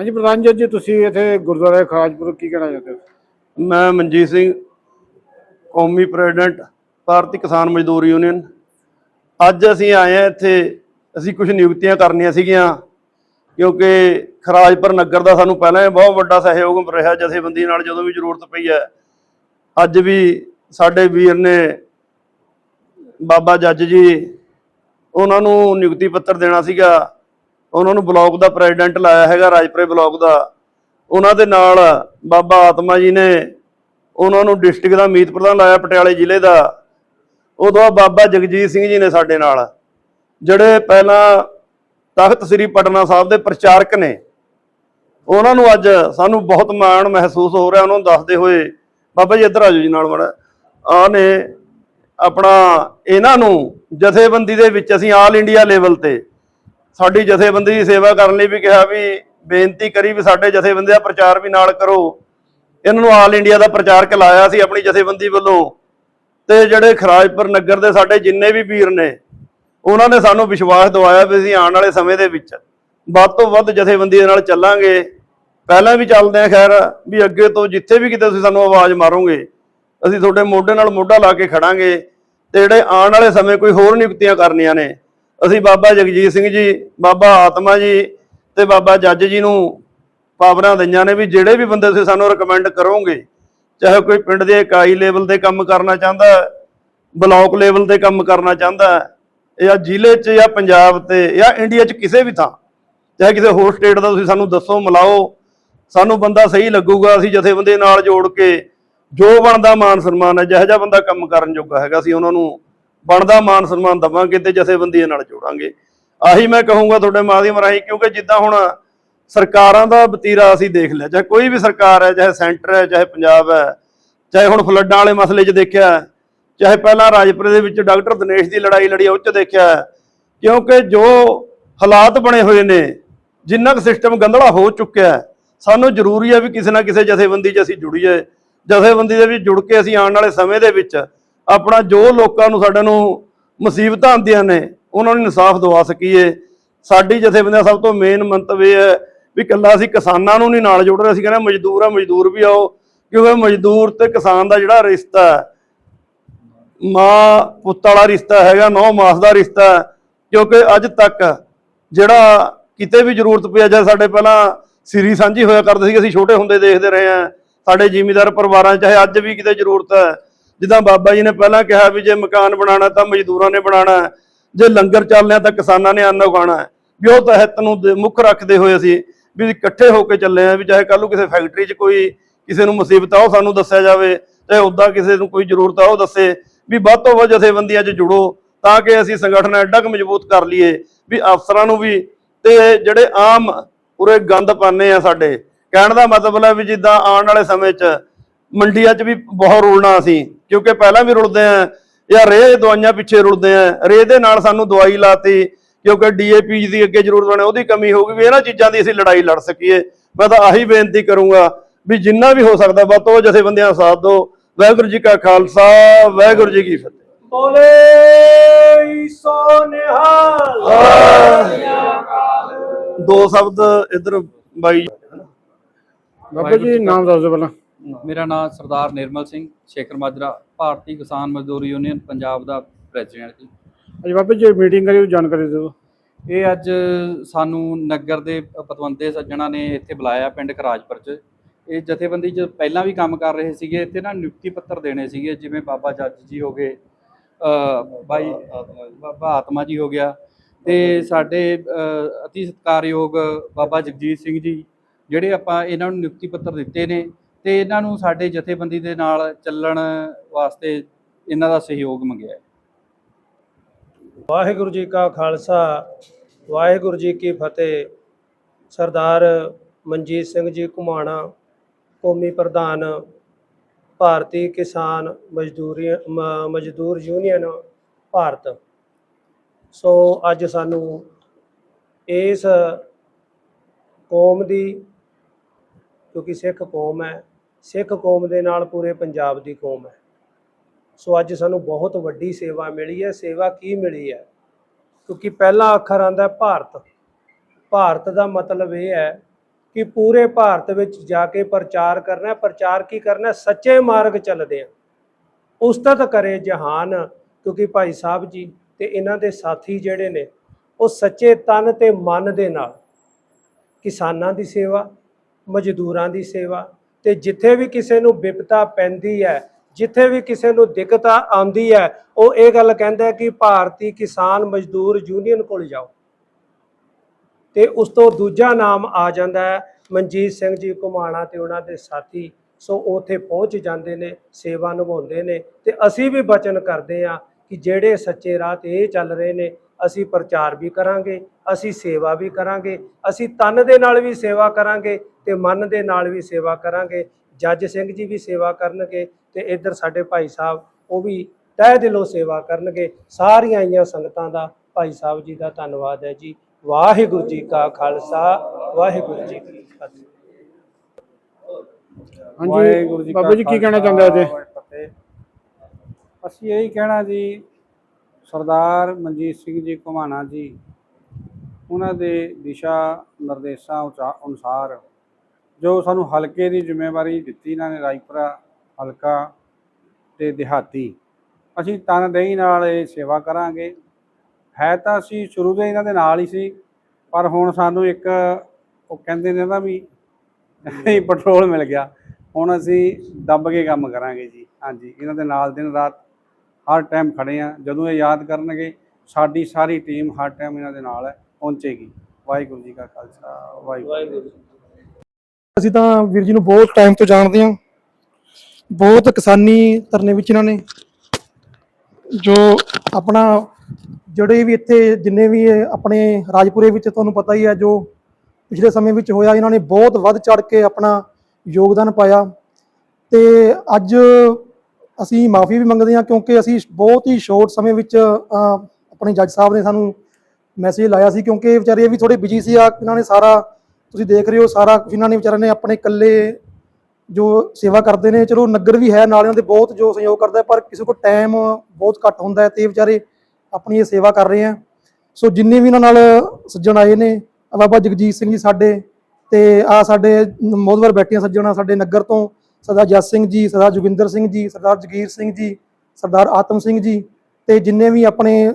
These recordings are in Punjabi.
ਹਾਂਜੀ, ਪ੍ਰਧਾਨ ਜੀ ਜੀ ਤੁਸੀਂ ਇੱਥੇ ਗੁਰਦੁਆਰਾ ਖਾਜਪੁਰ ਕੀ ਕਹਿਣਾ ਚਾਹੁੰਦੇ ਹੋ? ਮੈਂ ਮਨਜੀਤ ਸਿੰਘ, ਕੌਮੀ ਪ੍ਰੈਜ਼ੀਡੈਂਟ, ਭਾਰਤੀ ਕਿਸਾਨ ਮਜ਼ਦੂਰ ਯੂਨੀਅਨ। ਅੱਜ ਅਸੀਂ ਆਏ ਹਾਂ ਇੱਥੇ, ਅਸੀਂ ਕੁਝ ਨਿਯੁਕਤੀਆਂ ਕਰਨੀਆਂ ਸੀਗੀਆਂ, ਕਿਉਂਕਿ ਖਰਾਜਪੁਰ ਨਗਰ ਦਾ ਸਾਨੂੰ ਪਹਿਲਾਂ ਹੀ ਬਹੁਤ ਵੱਡਾ ਸਹਿਯੋਗ ਰਿਹਾ, ਜਥੇਬੰਦੀ ਨਾਲ ਜਦੋਂ ਵੀ ਜ਼ਰੂਰਤ ਪਈ ਹੈ। ਅੱਜ ਵੀ ਸਾਡੇ ਵੀਰ ਨੇ, ਬਾਬਾ ਜੱਜ ਜੀ, ਉਹਨਾਂ ਨੂੰ ਨਿਯੁਕਤੀ ਪੱਤਰ ਦੇਣਾ ਸੀਗਾ। ਉਹਨਾਂ ਨੂੰ ਬਲਾਕ ਦਾ ਪ੍ਰੈਜ਼ੀਡੈਂਟ ਲਾਇਆ ਹੈਗਾ, ਰਾਜਪੁਰੇ ਬਲਾਕ ਦਾ। ਉਹਨਾਂ ਦੇ ਨਾਲ ਬਾਬਾ ਆਤਮਾ ਜੀ ਨੇ ਉਹਨਾਂ ਨੂੰ ਡਿਸਟ੍ਰਿਕਟ ਦਾ ਮੀਤ ਪ੍ਰਧਾਨ ਲਾਇਆ, ਪਟਿਆਲੇ ਜ਼ਿਲ੍ਹੇ ਦਾ। ਉਦੋਂ ਬਾਅਦ ਬਾਬਾ ਜਗਜੀਤ ਸਿੰਘ ਜੀ ਨੇ ਸਾਡੇ ਨਾਲ, ਜਿਹੜੇ ਪਹਿਲਾਂ ਤਖਤ ਸ੍ਰੀ ਪਟਨਾ ਸਾਹਿਬ ਦੇ ਪ੍ਰਚਾਰਕ ਨੇ, ਉਹਨਾਂ ਨੂੰ ਅੱਜ ਸਾਨੂੰ ਬਹੁਤ ਮਾਣ ਮਹਿਸੂਸ ਹੋ ਰਿਹਾ, ਉਹਨਾਂ ਨੂੰ ਦੱਸਦੇ ਹੋਏ। ਬਾਬਾ ਜੀ ਇੱਧਰ ਆਜੋ ਜੀ ਨਾਲ ਮੜਾ ਆ ਨੇ ਆਪਣਾ, ਇਹਨਾਂ ਨੂੰ ਜਥੇਬੰਦੀ ਦੇ ਵਿੱਚ ਅਸੀਂ ਆਲ ਇੰਡੀਆ ਲੈਵਲ ਤੇ ਸਾਡੀ ਜਥੇਬੰਦੀ ਦੀ ਸੇਵਾ ਕਰਨ ਲਈ ਵੀ ਕਿਹਾ ਵੀ ਬੇਨਤੀ ਕਰੀ ਵੀ ਸਾਡੇ ਜਥੇਬੰਦੀ ਦਾ ਪ੍ਰਚਾਰ ਵੀ ਨਾਲ ਕਰੋ। ਇਹਨਾਂ ਨੂੰ ਆਲ ਇੰਡੀਆ ਦਾ ਪ੍ਰਚਾਰਕ ਲਾਇਆ ਸੀ ਆਪਣੀ ਜਥੇਬੰਦੀ ਵੱਲੋਂ। ਤੇ ਜਿਹੜੇ ਖਰਾਜਪੁਰ ਨਗਰ ਦੇ ਸਾਡੇ ਜਿੰਨੇ ਵੀ ਵੀਰ ਨੇ, ਉਹਨਾਂ ਨੇ ਸਾਨੂੰ ਵਿਸ਼ਵਾਸ ਦਿਵਾਇਆ ਵੀ ਅਸੀਂ ਆਉਣ ਵਾਲੇ ਸਮੇਂ ਦੇ ਵਿੱਚ ਵੱਧ ਤੋਂ ਵੱਧ ਜਥੇਬੰਦੀ ਦੇ ਨਾਲ ਚੱਲਾਂਗੇ। ਪਹਿਲਾਂ ਵੀ ਚੱਲਦੇ ਆ, ਖੈਰ, ਵੀ ਅੱਗੇ ਤੋਂ ਜਿੱਥੇ ਵੀ ਕਿਤੇ ਤੁਸੀਂ ਸਾਨੂੰ ਆਵਾਜ਼ ਮਾਰੋਗੇ, ਅਸੀਂ ਤੁਹਾਡੇ ਮੋਢੇ ਨਾਲ ਮੋਢਾ ਲਾ ਕੇ ਖੜਾਂਗੇ। ਤੇ ਜਿਹੜੇ ਆਉਣ ਵਾਲੇ ਸਮੇਂ ਕੋਈ ਹੋਰ ਨਿਯੁਕਤੀਆਂ ਕਰਨੀਆਂ ਨੇ ਅਸੀਂ ਬਾਬਾ ਜਗਜੀਤ ਸਿੰਘ ਜੀ ਬਾਬਾ ਆਤਮਾ ਜੀ ਤੇ ਬਾਬਾ ਜੱਜ ਜੀ ਨੂੰ ਪਾਵਰਾਂ ਦਈਆਂ ਨੇ ਵੀ ਜਿਹੜੇ ਵੀ ਬੰਦੇ ਤੁਸੀਂ ਸਾਨੂੰ ਰეკਮੈਂਡ ਕਰੋਗੇ ਚਾਹੇ ਕੋਈ ਪਿੰਡ ਦੇ ਇਕਾਈ ਲੈਵਲ ਤੇ ਕੰਮ ਕਰਨਾ ਚਾਹੁੰਦਾ ਹੈ, ਬਲਾਕ ਲੈਵਲ ਤੇ ਕੰਮ ਕਰਨਾ ਚਾਹੁੰਦਾ ਜਾਂ ਜ਼ਿਲ੍ਹੇ 'ਚ ਜਾਂ ਪੰਜਾਬ ਤੇ ਜਾਂ ਇੰਡੀਆ 'ਚ ਕਿਸੇ ਵੀ ਥਾਂ ਚਾਹੇ ਕਿਸੇ ਹੋਰ ਸਟੇਟ ਦਾ ਤੁਸੀਂ ਸਾਨੂੰ ਦੱਸੋ ਮਿਲਾਓ ਸਾਨੂੰ ਬੰਦਾ ਸਹੀ ਲੱਗੂਗਾ ਅਸੀਂ ਜਥੇਬੰਦੀ ਨਾਲ ਜੋੜ ਕੇ ਜੋ ਬਣਦਾ ਮਾਨ ਸਨਮਾਨ ਹੈ ਜਿਹੋ ਜਿਹਾ ਬੰਦਾ ਕੰਮ ਕਰਨ ਜੋਗਾ ਹੈਗਾ ਅਸੀਂ ਉਹਨਾਂ ਨੂੰ ਬਣਦਾ ਮਾਨ ਸਨਮਾਨ ਦਵਾਂਗੇ ਤੇ ਜਥੇਬੰਦੀਆਂ ਨਾਲ ਜੋੜਾਂਗੇ ਆਹੀ ਮੈਂ ਕਹੂੰਗਾ ਤੁਹਾਡੇ ਮਾਧਿਅਮ ਰਾਹੀਂ, ਕਿਉਂਕਿ ਜਿੱਦਾਂ ਹੁਣ ਸਰਕਾਰਾਂ ਦਾ ਬਤੀਰਾ ਅਸੀਂ ਦੇਖ ਲਿਆ, ਚਾਹੇ ਕੋਈ ਵੀ ਸਰਕਾਰ ਹੈ, ਚਾਹੇ ਸੈਂਟਰ ਹੈ, ਚਾਹੇ ਪੰਜਾਬ ਹੈ, ਚਾਹੇ ਹੁਣ ਫਲੱਡਾਂ ਵਾਲੇ ਮਸਲੇ 'ਚ ਦੇਖਿਆ ਚਾਹੇ ਪਹਿਲਾਂ ਰਾਜਪੁਰੇ ਦੇ ਵਿੱਚ ਡਾਕਟਰ ਦਿਨੇਸ਼ ਦੀ ਲੜਾਈ ਲੜੀ, ਉਹ 'ਚ ਦੇਖਿਆ ਹੈ। ਕਿਉਂਕਿ ਜੋ ਹਾਲਾਤ ਬਣੇ ਹੋਏ ਨੇ, ਜਿੰਨਾ ਕੁ ਸਿਸਟਮ ਗੰਧਲਾ ਹੋ ਚੁੱਕਿਆ ਸਾਨੂੰ ਜ਼ਰੂਰੀ ਹੈ ਵੀ ਕਿਸੇ ਨਾ ਕਿਸੇ ਜਥੇਬੰਦੀ 'ਚ ਅਸੀਂ ਜੁੜੀਏ ਜਥੇਬੰਦੀ ਦੇ ਵਿੱਚ ਜੁੜ ਕੇ ਅਸੀਂ ਆਉਣ ਵਾਲੇ ਸਮੇਂ ਦੇ ਵਿੱਚ ਆਪਣਾ ਜੋ ਲੋਕਾਂ ਨੂੰ ਸਾਡੇ ਨੂੰ ਮੁਸੀਬਤਾਂ ਆਉਂਦੀਆਂ ਨੇ, ਉਹਨਾਂ ਨੂੰ ਇਨਸਾਫ ਦਵਾ ਸਕੀਏ। ਸਾਡੀ ਜਥੇਬੰਦੀਆਂ ਸਭ ਤੋਂ ਮੇਨ ਮੰਤਵ ਇਹ ਹੈ ਵੀ ਇਕੱਲਾ ਅਸੀਂ ਕਿਸਾਨਾਂ ਨੂੰ ਨਹੀਂ ਨਾਲ ਜੋੜ ਰਹੇ, ਅਸੀਂ ਕਹਿੰਦੇ ਮਜ਼ਦੂਰ ਆ, ਮਜ਼ਦੂਰ ਵੀ ਆਓ। ਕਿਉਂਕਿ ਮਜ਼ਦੂਰ ਤੇ ਕਿਸਾਨ ਦਾ ਜਿਹੜਾ ਰਿਸ਼ਤਾ ਹੈ, ਮਾਂ ਪੁੱਤ ਵਾਲਾ ਰਿਸ਼ਤਾ ਹੈਗਾ, ਨੌ ਮਾਸ ਦਾ ਰਿਸ਼ਤਾ ਕਿਉਂਕਿ ਅੱਜ ਤੱਕ ਜਿਹੜਾ ਕਿਤੇ ਵੀ ਜ਼ਰੂਰਤ ਪਈ ਜਾਂ ਸਾਡੇ ਪਹਿਲਾਂ ਸਿਰੀ ਸਾਂਝੀ ਹੋਇਆ ਕਰਦੇ ਸੀ ਅਸੀਂ ਛੋਟੇ ਹੁੰਦੇ ਦੇਖਦੇ ਰਹੇ ਆ ਸਾਡੇ ਜ਼ਿਮੀਦਾਰ ਪਰਿਵਾਰਾਂ 'ਚ ਚਾਹੇ ਅੱਜ ਵੀ ਕਿਤੇ ਜ਼ਰੂਰਤ ਹੈ। ਜਿੱਦਾਂ ਬਾਬਾ ਜੀ ਨੇ ਪਹਿਲਾਂ ਕਿਹਾ ਵੀ ਜੇ ਮਕਾਨ ਬਣਾਉਣਾ ਤਾਂ ਮਜ਼ਦੂਰਾਂ ਨੇ ਬਣਾਉਣਾ ਹੈ, ਜੇ ਲੰਗਰ ਚੱਲਣਾ ਤਾਂ ਕਿਸਾਨਾਂ ਨੇ ਅੰਨ ਉਗਾਉਣਾ ਹੈ। ਵੀ ਉਹ ਤਹਿਤ ਨੂੰ ਦੇ- ਮੁੱਖ ਰੱਖਦੇ ਹੋਏ ਅਸੀਂ ਵੀ ਇਕੱਠੇ ਹੋ ਕੇ ਚੱਲੇ ਆ ਵੀ ਚਾਹੇ ਕੱਲ ਨੂੰ ਕਿਸੇ ਫੈਕਟਰੀ 'ਚ ਕੋਈ ਕਿਸੇ ਨੂੰ ਮੁਸੀਬਤ ਆ ਉਹ ਸਾਨੂੰ ਦੱਸਿਆ ਜਾਵੇ। ਚਾਹੇ ਉੱਦਾਂ ਕਿਸੇ ਨੂੰ ਕੋਈ ਜ਼ਰੂਰਤ ਆ ਉਹ ਦੱਸੇ। ਵੀ ਵੱਧ ਤੋਂ ਵੱਧ ਜਥੇਬੰਦੀਆਂ 'ਚ ਜੁੜੋ ਤਾਂ ਕਿ ਅਸੀਂ ਸੰਗਠਨ ਐਡਾ ਕੁ ਮਜ਼ਬੂਤ ਕਰ ਲਈਏ ਵੀ ਅਫਸਰਾਂ ਨੂੰ ਵੀ ਤੇ ਜਿਹੜੇ ਆਮ ਉਰੇ ਗੰਦ ਪਾਣੇ ਆ ਸਾਡੇ ਕਹਿਣ ਦਾ ਮਤਲਬ ਹੈ ਵੀ ਜਿੱਦਾਂ ਆਉਣ ਵਾਲੇ ਸਮੇਂ 'ਚ ਮੰਡੀਆਂ 'ਚ ਵੀ ਬਹੁਤ ਰੋਲਣਾ ਅਸੀਂ। ਕਿਉਂਕਿ ਪਹਿਲਾਂ ਵੀ ਰੁਲਦੇ ਆ ਜਾਂ ਰੇਹ ਦਵਾਈਆਂ ਪਿੱਛੇ ਰੁਲਦੇ ਆ ਰੇਹ ਦੇ ਨਾਲ ਸਾਨੂੰ ਦਵਾਈ ਲਾਤੀ ਕਿਉਂਕਿ ਡੀਏਪੀ ਦੀ ਅੱਗੇ ਜ਼ਰੂਰਤ ਬਣੇ ਉਹਦੀ ਕਮੀ ਹੋਊਗੀ ਵੀ ਇਹਨਾਂ ਚੀਜ਼ਾਂ ਦੀ ਅਸੀਂ ਲੜਾਈ ਲੜ ਸਕੀਏ। ਮੈਂ ਤਾਂ ਆਹੀ ਬੇਨਤੀ ਕਰੂੰਗਾ ਵੀ ਜਿੰਨਾ ਵੀ ਹੋ ਸਕਦਾ ਵੱਧ ਤੋਂ ਜਥੇਬੰਦੀਆਂ ਦਾ ਸਾਥ ਦਿਓ। ਵਾਹਿਗੁਰੂ ਜੀ ਕਾ ਖਾਲਸਾ ਵਾਹਿਗੁਰੂ ਜੀ ਕੀ ਫਤਿਹ। ਬੋਲੇ ਸੋ ਨਿਹਾਲ। ਦੋ ਸ਼ਬਦ ਇਧਰ ਬਾਈ ਬਾਬਾ ਜੀ ਨਾਮ ਦੱਸ ਦਿਓ ਪਹਿਲਾਂ। ਮੇਰਾ ਨਾਮ ਸਰਦਾਰ ਨਿਰਮਲ ਸਿੰਘ ਸ਼ੇਖਰ ਮਾਜਰਾ ਭਾਰਤੀ ਕਿਸਾਨ ਮਜ਼ਦੂਰ ਯੂਨੀਅਨ ਪੰਜਾਬ ਦਾ ਪ੍ਰੈਜ਼ੀਡੈਂਟ ਜੀ। ਅੱਜ ਬਾਬਾ ਜੀ ਮੀਟਿੰਗ ਕਰੀ ਉਹ ਜਾਣਕਾਰੀ ਦਿਓ। ਇਹ ਅੱਜ ਸਾਨੂੰ ਨਗਰ ਦੇ ਪਤਵੰਤੇ ਸੱਜਣਾ ਨੇ ਇੱਥੇ ਬੁਲਾਇਆ ਪਿੰਡ ਖਰਾਜਪੁਰ ਚ। ਇਹ ਜਥੇਬੰਦੀ ਚ ਪਹਿਲਾਂ ਵੀ ਕੰਮ ਕਰ ਰਹੇ ਸੀਗੇ ਇੱਥੇ ਨਾ ਨਿਯੁਕਤੀ ਪੱਤਰ ਦੇਣੇ ਸੀਗੇ ਜਿਵੇਂ ਬਾਬਾ ਜੱਜ ਜੀ ਹੋ ਗਏ ਬਾਈ ਬਾਬਾ ਆਤਮਾ ਜੀ ਹੋ ਗਿਆ ਤੇ ਸਾਡੇ ਅਤੀ ਸਤਿਕਾਰਯੋਗ ਬਾਬਾ ਜਗਜੀਤ ਸਿੰਘ ਜੀ ਜਿਹੜੇ ਆਪਾਂ ਇਹਨਾਂ ਨੂੰ ਨਿਯੁਕਤੀ ਪੱਤਰ ਦਿੱਤੇ ਨੇ ਤੇ ਇਹਨਾਂ ਨੂੰ ਸਾਡੇ ਜਥੇਬੰਦੀ ਦੇ ਨਾਲ ਚੱਲਣ ਵਾਸਤੇ ਇਹਨਾਂ ਦਾ ਸਹਿਯੋਗ ਮੰਗਿਆ ਹੈ। ਵਾਹਿਗੁਰੂ ਜੀ ਕਾ ਖਾਲਸਾ, ਵਾਹਿਗੁਰੂ ਜੀ ਕੀ ਫਤਿਹ। ਸਰਦਾਰ ਮਨਜੀਤ ਸਿੰਘ ਜੀ ਘੁਮਾਣਾ, ਕੌਮੀ ਪ੍ਰਧਾਨ, ਭਾਰਤੀ ਕਿਸਾਨ ਮਜ਼ਦੂਰੀ, ਮ- ਮਜ਼ਦੂਰ ਯੂਨੀਅਨ, ਭਾਰਤ। ਸੋ ਅੱਜ ਸਾਨੂੰ ਇਸ ਕੌਮ ਦੀ, ਕਿਉਂਕਿ ਸਿੱਖ ਕੌਮ ਹੈ ਸਿੱਖ ਕੌਮ ਦੇ ਨਾਲ ਪੂਰੇ ਪੰਜਾਬ ਦੀ ਕੌਮ ਹੈ। ਸੋ ਅੱਜ ਸਾਨੂੰ ਬਹੁਤ ਵੱਡੀ ਸੇਵਾ ਮਿਲੀ ਹੈ। ਸੇਵਾ ਕੀ ਮਿਲੀ ਹੈ? ਕਿਉਂਕਿ ਪਹਿਲਾ ਅੱਖਰ ਆਂਦਾ ਭਾਰਤ। ਭਾਰਤ ਦਾ ਮਤਲਬ ਇਹ ਹੈ ਕਿ ਪੂਰੇ ਭਾਰਤ ਵਿੱਚ ਜਾ ਕੇ ਪ੍ਰਚਾਰ ਕਰਨਾ ਪ੍ਰਚਾਰ ਕੀ ਕਰਨਾ ਸੱਚੇ ਮਾਰਗ ਚੱਲਦੇ ਆ ਉਸਤਤ ਕਰੇ ਜਹਾਨ, ਕਿਉਂਕਿ ਭਾਈ ਸਾਹਿਬ ਜੀ ਤੇ ਇਹਨਾਂ ਦੇ ਸਾਥੀ ਜਿਹੜੇ ਨੇ, ਉਹ ਸੱਚੇ ਤਨ ਤੇ ਮਨ ਦੇ ਨਾਲ ਕਿਸਾਨਾਂ ਦੀ ਸੇਵਾ, ਮਜ਼ਦੂਰਾਂ ਦੀ ਸੇਵਾ ਤੇ ਜਿੱਥੇ ਵੀ ਕਿਸੇ ਨੂੰ ਵਿਪਤਾ ਪੈਂਦੀ ਹੈ, ਜਿੱਥੇ ਵੀ ਕਿਸੇ ਨੂੰ ਦਿੱਕਤ ਆਉਂਦੀ ਹੈ, ਉਹ ਇਹ ਗੱਲ ਕਹਿੰਦਾ ਕਿ ਭਾਰਤੀ ਕਿਸਾਨ ਮਜ਼ਦੂਰ ਯੂਨੀਅਨ ਕੋਲ ਜਾਓ। ਤੇ ਉਸ ਤੋਂ ਦੂਜਾ ਨਾਮ ਆ ਜਾਂਦਾ ਹੈ ਮਨਜੀਤ ਸਿੰਘ ਜੀ ਘੁਮਾਣਾ ਤੇ ਉਹਨਾਂ ਦੇ ਸਾਥੀ। ਸੋ ਉੱਥੇ ਪਹੁੰਚ ਜਾਂਦੇ ਨੇ, ਸੇਵਾ ਨਿਭਾਉਂਦੇ ਨੇ ਤੇ ਅਸੀਂ ਵੀ ਬਚਨ ਕਰਦੇ ਆ ਕਿ ਜਿਹੜੇ ਸੱਚੇ ਰਾਹ ਤੇ ਇਹ ਚੱਲ ਰਹੇ ਨੇ ਅਸੀਂ ਪ੍ਰਚਾਰ ਵੀ ਕਰਾਂਗੇ ਅਸੀਂ ਸੇਵਾ ਵੀ ਕਰਾਂਗੇ ਅਸੀਂ ਤਨ ਦੇ ਨਾਲ ਵੀ ਸੇਵਾ ਕਰਾਂਗੇ ਤੇ ਮਨ ਦੇ ਨਾਲ ਵੀ ਸੇਵਾ ਕਰਾਂਗੇ ਜੱਜ ਸਿੰਘ ਜੀ ਵੀ ਸੇਵਾ ਕਰਨਗੇ ਤੇ ਇੱਧਰ ਸਾਡੇ ਭਾਈ ਸਾਹਿਬ ਉਹ ਵੀ ਤਹਿ ਦਿਲੋਂ ਸੇਵਾ ਕਰਨਗੇ। ਸਾਰੀਆਂ ਆਈਆਂ ਸੰਗਤਾਂ ਦਾ ਭਾਈ ਸਾਹਿਬ ਜੀ ਦਾ ਧੰਨਵਾਦ ਹੈ ਜੀ। ਵਾਹਿਗੁਰੂ ਜੀ ਕਾ ਖਾਲਸਾ ਵਾਹਿਗੁਰੂ ਜੀ ਕੀ ਫਤਿਹ। ਹਾਂਜੀ ਬਾਬਾ ਜੀ ਕੀ ਕਹਿਣਾ ਚਾਹੁੰਦੇ ਹੋ ਫਤਿਹ। ਅਸੀਂ ਇਹੀ ਕਹਿਣਾ ਜੀ ਸਰਦਾਰ ਮਨਜੀਤ ਸਿੰਘ ਜੀ ਘੁਮਾਣਾ ਜੀ ਉਹਨਾਂ ਦੇ ਦਿਸ਼ਾ ਨਿਰਦੇਸ਼ਾਂ ਅਨੁਸਾਰ ਜੋ ਸਾਨੂੰ ਹਲਕੇ ਦੀ ਜ਼ਿੰਮੇਵਾਰੀ ਦਿੱਤੀ ਇਹਨਾਂ ਨੇ ਰਾਜਪੁਰਾ ਹਲਕਾ ਤੇ ਦਿਹਾਤੀ। ਅਸੀਂ ਤਨਦੇਹੀ ਨਾਲ ਇਹ ਸੇਵਾ ਕਰਾਂਗੇ। ਹੈ ਤਾਂ ਅਸੀਂ ਸ਼ੁਰੂ ਤੋਂ ਇਹਨਾਂ ਦੇ ਨਾਲ ਹੀ ਸੀ ਪਰ ਹੁਣ ਸਾਨੂੰ ਇੱਕ ਉਹ ਕਹਿੰਦੇ ਨੇ ਨਾ ਵੀ ਪੈਟਰੋਲ ਮਿਲ ਗਿਆ। ਹੁਣ ਅਸੀਂ ਦੱਬ ਕੇ ਕੰਮ ਕਰਾਂਗੇ ਜੀ। ਹਾਂਜੀ ਇਹਨਾਂ ਦੇ ਨਾਲ ਦਿਨ ਰਾਤ ਹਰ ਟਾਈਮ ਖੜੇ ਆ। ਜਦੋਂ ਇਹ ਯਾਦ ਕਰਨਗੇ ਸਾਡੀ ਸਾਰੀ ਟੀਮ ਹਰ ਟਾਈਮ ਇਹਨਾਂ ਦੇ ਨਾਲ ਹੈ ਪਹੁੰਚੇਗੀ। ਵਾਹਿਗੁਰੂ ਜੀ ਕਾ ਖਾਲਸਾ ਵਾਹਿਗੁਰੂ ਅਸੀਂ ਤਾਂ ਵੀਰ ਜੀ ਨੂੰ ਬਹੁਤ ਟਾਈਮ ਤੋਂ ਜਾਣਦੇ ਹਾਂ। ਬਹੁਤ ਕਿਸਾਨੀ ਧਰਨੇ ਵਿੱਚ ਇਹਨਾਂ ਨੇ ਜੋ ਆਪਣਾ ਜਿਹੜੇ ਵੀ ਇੱਥੇ ਜਿੰਨੇ ਵੀ ਆਪਣੇ ਰਾਜਪੁਰੇ ਵਿੱਚ ਤੁਹਾਨੂੰ ਪਤਾ ਹੀ ਹੈ ਜੋ ਪਿਛਲੇ ਸਮੇਂ ਵਿੱਚ ਹੋਇਆ ਇਹਨਾਂ ਨੇ ਬਹੁਤ ਵੱਧ ਚੜ ਕੇ ਆਪਣਾ ਯੋਗਦਾਨ ਪਾਇਆ। ਤੇ ਅੱਜ ਅਸੀਂ ਮਾਫੀ ਵੀ ਮੰਗਦੇ ਹਾਂ ਕਿਉਂਕਿ ਅਸੀਂ ਬਹੁਤ ਹੀ ਸ਼ੋਰਟ ਸਮੇਂ ਵਿੱਚ ਆਪਣੇ ਜੱਜ ਸਾਹਿਬ ਨੇ ਸਾਨੂੰ ਮੈਸੇਜ ਲਾਇਆ ਸੀ ਕਿਉਂਕਿ ਵਿਚਾਰੇ ਇਹ ਵੀ ਥੋੜੇ ਬਿਜ਼ੀ ਸੀ, ਆ, ਇਹਨਾਂ ਨੇ ਸਾਰਾ ਤੁਸੀਂ ਦੇਖ ਰਹੇ ਹੋ, ਸਾਰਾ ਕੁਝ ਇਹਨਾਂ ਨੇ ਵਿਚਾਰਿਆਂ ਨੇ ਆਪਣੇ ਇਕੱਲੇ ਜੋ ਸੇਵਾ ਕਰਦੇ ਨੇ, ਚਲੋ ਨਗਰ ਵੀ ਹੈ ਨਾਲ ਇਹਨਾਂ ਦੇ ਬਹੁਤ ਜੋ ਸਹਿਯੋਗ ਕਰਦਾ ਪਰ ਕਿਸੇ ਕੋਲ ਟਾਈਮ ਬਹੁਤ ਘੱਟ ਹੁੰਦਾ ਹੈ ਤੇ ਵਿਚਾਰੇ ਆਪਣੀ ਇਹ ਸੇਵਾ ਕਰ ਰਹੇ ਆ ਸੋ ਜਿੰਨੇ ਵੀ ਇਹਨਾਂ ਨਾਲ ਸੱਜਣ ਆਏ ਨੇ ਬਾਬਾ ਜਗਜੀਤ ਸਿੰਘ ਜੀ ਸਾਡੇ ਤੇ ਆ ਸਾਡੇ ਮੋਦਵਰ ਬੈਠੀਆਂ ਸੱਜਣਾ ਸਾਡੇ ਨਗਰ ਤੋਂ ਸਰਦਾਰ ਜਸ ਸਿੰਘ ਜੀ, ਸਰਦਾਰ ਜੋਗਿੰਦਰ ਸਿੰਘ ਜੀ, ਸਰਦਾਰ ਜਗੀਰ ਸਿੰਘ ਜੀ, ਸਰਦਾਰ ਆਤਮ ਸਿੰਘ ਜੀ ਤੇ ਜਿੰਨੇ ਵੀ ਆਪਣੇ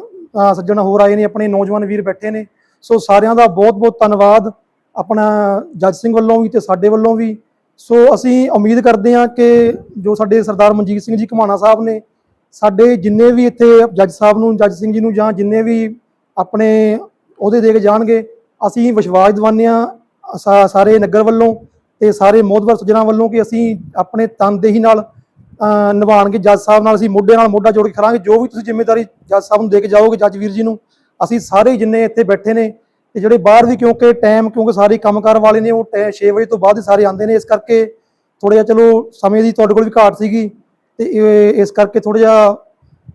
ਸੱਜਣ ਹੋਰ ਆਏ ਨੇ, ਆਪਣੇ ਨੌਜਵਾਨ ਵੀਰ ਬੈਠੇ ਨੇ। ਸੋ ਸਾਰਿਆਂ ਦਾ ਬਹੁਤ ਬਹੁਤ ਧੰਨਵਾਦ ਆਪਣਾ ਜੱਜ ਸਿੰਘ ਵੱਲੋਂ ਵੀ ਤੇ ਸਾਡੇ ਵੱਲੋਂ ਵੀ। ਸੋ ਅਸੀਂ ਉਮੀਦ ਕਰਦੇ ਹਾਂ ਕਿ ਜੋ ਸਾਡੇ ਸਰਦਾਰ ਮਨਜੀਤ ਸਿੰਘ ਜੀ ਘਮਾਣਾ ਸਾਹਿਬ ਨੇ, ਸਾਡੇ ਜਿੰਨੇ ਵੀ ਇੱਥੇ ਜੱਜ ਸਾਹਿਬ ਨੂੰ, ਜੱਜ ਸਿੰਘ ਜੀ ਨੂੰ ਜਾਂ ਜਿੰਨੇ ਵੀ ਆਪਣੇ ਉਹਦੇ ਦੇ ਕੇ ਜਾਣਗੇ, ਅਸੀਂ ਵਿਸ਼ਵਾਸ ਦਿਵਾਉਂਦੇ ਹਾਂ ਸਾ- ਸਾਰੇ ਨਗਰ ਵੱਲੋਂ। ਤੇ ਸਾਰੇ ਮੋਦਵਰ ਸੱਜਣਾ ਵੱਲੋਂ ਕਿ ਅਸੀਂ ਆਪਣੇ ਤਨਦੇਹੀ ਨਾਲ ਅਹ, ਨਿਭਾਉਣਗੇ ਜੱਜ ਸਾਹਿਬ ਨਾਲ ਅਸੀਂ ਮੋਢੇ ਨਾਲ ਮੋਢਾ ਜੋੜ ਕੇ ਖੜਾਂਗੇ। ਜੋ ਵੀ ਤੁਸੀਂ ਜ਼ਿੰਮੇਵਾਰੀ ਜੱਜ ਸਾਹਿਬ ਨੂੰ ਦੇ ਕੇ ਜਾਓਗੇ ਜੱਜ ਵੀਰ ਜੀ ਨੂੰ ਅਸੀਂ ਸਾਰੇ ਜਿੰਨੇ ਇੱਥੇ ਬੈਠੇ ਨੇ ਤੇ ਜਿਹੜੇ ਬਾਹਰ ਵੀ ਕਿਉਂਕਿ ਟਾਈਮ ਕਿਉਂਕਿ ਸਾਰੇ ਕੰਮਕਾਰ ਵਾਲੇ ਨੇ ਉਹ 6 ਵਜੇ ਤੋਂ ਬਾਅਦ ਹੀ ਸਾਰੇ ਆਉਂਦੇ ਨੇ। ਇਸ ਕਰਕੇ ਥੋੜਾ ਜਿਹਾ ਚਲੋ ਸਮੇਂ ਦੀ ਤੁਹਾਡੇ ਕੋਲ ਵੀ ਘਾਟ ਸੀਗੀ ਤੇ ਇਹ- ਇਸ ਕਰਕੇ ਥੋੜਾ ਜਿਹਾ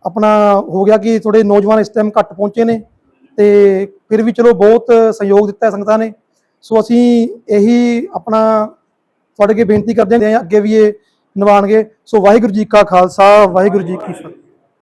ਆਪਣਾ ਹੋ ਗਿਆ ਕਿ ਥੋੜੇ ਨੌਜਵਾਨ ਇਸ ਟਾਈਮ ਘੱਟ ਪਹੁੰਚੇ ਨੇ ਤੇ ਫਿਰ ਵੀ ਚਲੋ ਬਹੁਤ ਸਹਿਯੋਗ ਦਿੱਤਾ ਸੰਗਤਾਂ ਨੇ। ਸੋ ਅਸੀਂ ਇਹੀ ਆਪਣਾ ਤੁਹਾਡੇ ਅੱਗੇ ਬੇਨਤੀ ਕਰਦੇ ਹਾਂ, ਅੱਗੇ ਵੀ ਇਹ ਨਿਭਾਉਣਗੇ ਸੋ ਵਾਹਿਗੁਰੂ ਜੀ ਕਾ ਖਾਲਸਾ, ਵਾਹਿਗੁਰੂ ਜੀ ਕੀ ਫਤਿਹ।